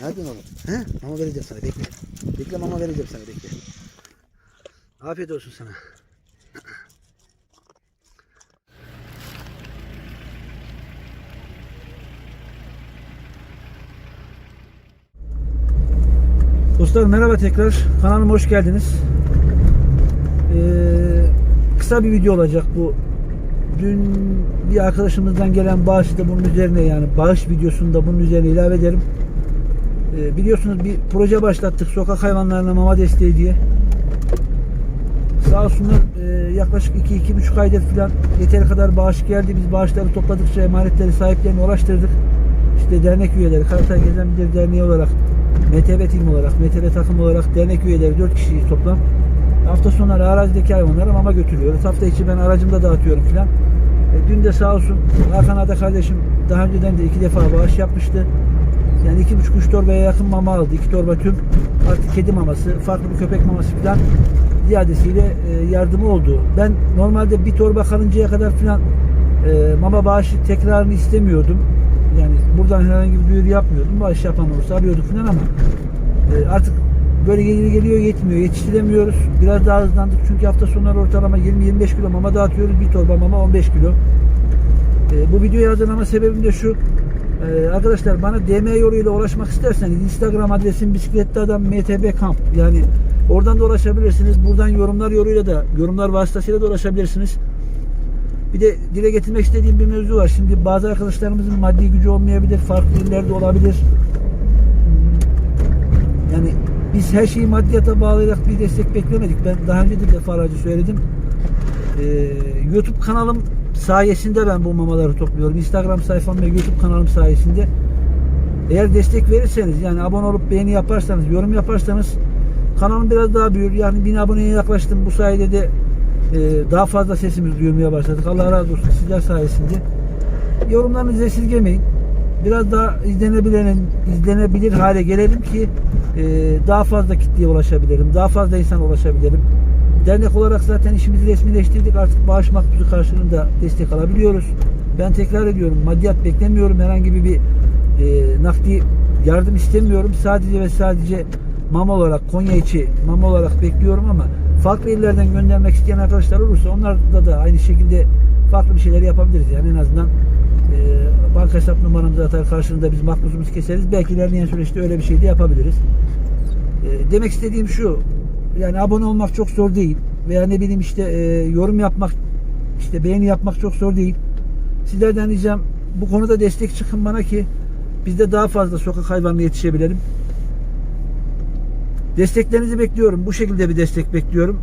Ne yapıyorsun oğlum? He? Mama vereceğim sana bekle. Bekle mama vereceğim sana bekle. Afiyet olsun sana. Dostlar merhaba tekrar. Kanalıma hoş geldiniz. Ee, kısa bir video olacak bu. Dün bir arkadaşımızdan gelen bağışı da bunun üzerine yani bağış videosunu da bunun üzerine ilave ederim. Ee, biliyorsunuz bir proje başlattık sokak hayvanlarına mama desteği diye. Sağ olsunlar e, yaklaşık 2-2,5 aydır falan yeteri kadar bağış geldi. Biz bağışları topladıkça emanetleri sahiplerine ulaştırdık. İşte dernek üyeleri, Karatay Gezen Bilir Derneği olarak, MTB tim olarak, MTB takım olarak dernek üyeleri 4 kişiyiz toplam. Hafta sonları arazideki hayvanları mama götürüyoruz. Hafta içi ben aracımda dağıtıyorum filan. E, dün de sağ olsun Hakan Ada kardeşim daha önceden de iki defa bağış yapmıştı. Yani iki buçuk üç torbaya yakın mama aldı. iki torba tüm artık kedi maması, farklı bir köpek maması filan ziyadesiyle e, yardımı oldu. Ben normalde bir torba kalıncaya kadar filan e, mama bağışı tekrarını istemiyordum. Yani buradan herhangi bir duyuru yapmıyordum. Bağış yapan olursa arıyorduk filan ama e, artık böyle geliyor geliyor yetmiyor. Yetiştiremiyoruz. Biraz daha hızlandık çünkü hafta sonları ortalama 20-25 kilo mama dağıtıyoruz. Bir torba mama 15 kilo. E, bu videoyu hazırlama sebebim de şu. Ee, arkadaşlar bana DM yoluyla ulaşmak isterseniz Instagram adresim bisikletli adam MTB kamp. Yani oradan da ulaşabilirsiniz. Buradan yorumlar yoluyla da yorumlar vasıtasıyla da ulaşabilirsiniz. Bir de dile getirmek istediğim bir mevzu var. Şimdi bazı arkadaşlarımızın maddi gücü olmayabilir. Farklı illerde olabilir. Yani biz her şeyi maddiyata bağlayarak bir destek beklemedik. Ben daha önce de defalarca söyledim. Ee, YouTube kanalım sayesinde ben bu mamaları topluyorum. Instagram sayfam ve YouTube kanalım sayesinde. Eğer destek verirseniz yani abone olup beğeni yaparsanız, yorum yaparsanız kanalım biraz daha büyür. Yani bin aboneye yaklaştım. Bu sayede de e, daha fazla sesimizi duyurmaya başladık. Allah razı olsun sizler sayesinde. Yorumlarınızı esirgemeyin. Biraz daha izlenebilen, izlenebilir hale gelelim ki e, daha fazla kitleye ulaşabilirim. Daha fazla insan ulaşabilirim. Dernek olarak zaten işimizi resmileştirdik. Artık bağış makbuzu karşılığında destek alabiliyoruz. Ben tekrar ediyorum. Maddiyat beklemiyorum. Herhangi bir, bir e, nakdi yardım istemiyorum. Sadece ve sadece mama olarak Konya içi mama olarak bekliyorum ama farklı illerden göndermek isteyen arkadaşlar olursa onlarda da aynı şekilde farklı bir şeyler yapabiliriz. Yani en azından e, banka hesap numaramızı atar karşılığında biz makbuzumuzu keseriz. Belki ilerleyen süreçte öyle bir şey de yapabiliriz. E, demek istediğim şu yani abone olmak çok zor değil veya ne bileyim işte e, yorum yapmak işte beğeni yapmak çok zor değil. Sizlerden ricam bu konuda destek çıkın bana ki biz de daha fazla sokak hayvanına yetişebilelim. Desteklerinizi bekliyorum. Bu şekilde bir destek bekliyorum.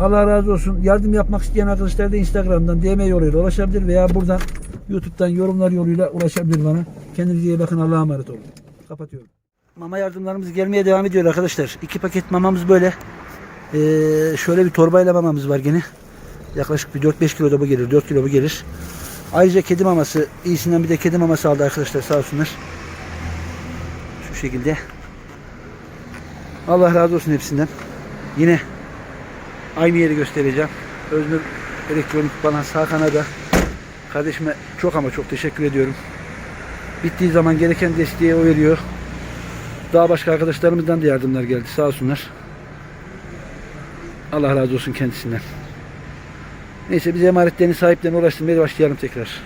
Allah razı olsun. Yardım yapmak isteyen arkadaşlar da Instagram'dan DM yoluyla ulaşabilir veya buradan YouTube'dan yorumlar yoluyla ulaşabilir bana. Kendinize iyi bakın. Allah'a emanet olun. Kapatıyorum. Mama yardımlarımız gelmeye devam ediyor arkadaşlar. İki paket mamamız böyle. Ee, şöyle bir torbayla mamamız var gene. Yaklaşık bir 4-5 kilo da bu gelir. 4 kilo bu gelir. Ayrıca kedi maması, iyisinden bir de kedi maması aldı arkadaşlar sağ olsunlar. Şu şekilde. Allah razı olsun hepsinden. Yine aynı yeri göstereceğim. Öznur Elektronik Balans Hakan'a da kardeşime çok ama çok teşekkür ediyorum. Bittiği zaman gereken desteği o veriyor. Daha başka arkadaşlarımızdan da yardımlar geldi sağ olsunlar. Allah razı olsun kendisinden. Neyse biz emanetlerini sahiplerine ulaştırmaya başlayalım tekrar.